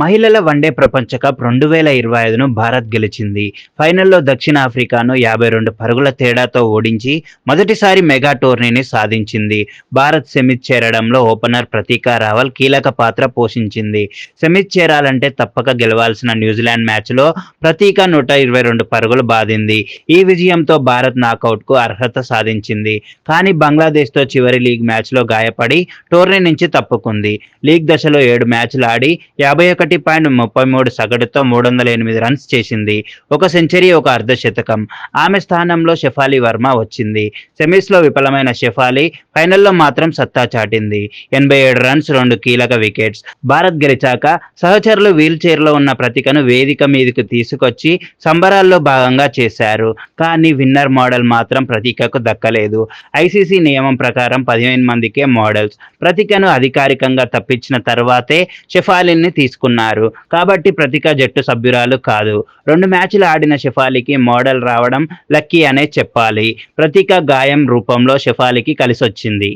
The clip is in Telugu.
మహిళల వన్డే ప్రపంచ కప్ రెండు వేల ఇరవై ఐదును భారత్ గెలిచింది. ఫైనల్లో దక్షిణాఫ్రికాను యాభై రెండు పరుగుల తేడాతో ఓడించి మొదటిసారి మెగా టోర్నీని సాధించింది. భారత్ సెమీస్ చేరడంలో ఓపెనర్ ప్రతీకా రావల్ కీలక పాత్ర పోషించింది. సెమీస్ చేరాలంటే తప్పక గెలవాల్సిన న్యూజిలాండ్ మ్యాచ్లో ప్రతీక నూట ఇరవై రెండు పరుగులు బాధింది. ఈ విజయంతో భారత్ నాకౌట్కు అర్హత సాధించింది. కానీ బంగ్లాదేశ్తో చివరి లీగ్ మ్యాచ్లో గాయపడి టోర్నీ నుంచి తప్పుకుంది. లీగ్ దశలో ఏడు మ్యాచ్లు ఆడి యాభై ఒకటి పాయింట్ ముప్పై మూడు సగటుతో మూడు వందల ఎనిమిది రన్స్ చేసింది. ఒక సెంచరీ ఒక అర్ధ శతకం ఆమె స్థానంలో షెఫాలి వర్మ వచ్చింది. సెమీస్లో విఫలమైన షెఫాలి ఫైనల్లో మాత్రం సత్తా చాటింది. ఎనభై ఏడు రన్స్ రెండు కీలక వికెట్స్. భారత్ గెలిచాక సహచరులు వీల్ చైర్లో ఉన్న ప్రతికను వేదిక మీదకు తీసుకొచ్చి సంబరాల్లో భాగంగా చేశారు. కానీ విన్నర్ మోడల్ మాత్రం ప్రతీకకు దక్కలేదు. ఐసీసీ నియమం ప్రకారం పదిహేను మందికే మోడల్స్. ప్రతికను అధికారికంగా తప్పించిన తర్వాతే షెఫాలిన్ని తీసుకున్నారు కాబట్టి ప్రతిక జట్టు సభ్యురాలు కాదు. రెండు మ్యాచ్లు ఆడిన షెఫాలికి మోడల్ రావడం లక్కీ అనే చెప్పాలి. ప్రతిక గాయం రూపంలో షెఫాలికి కలిసొచ్చింది.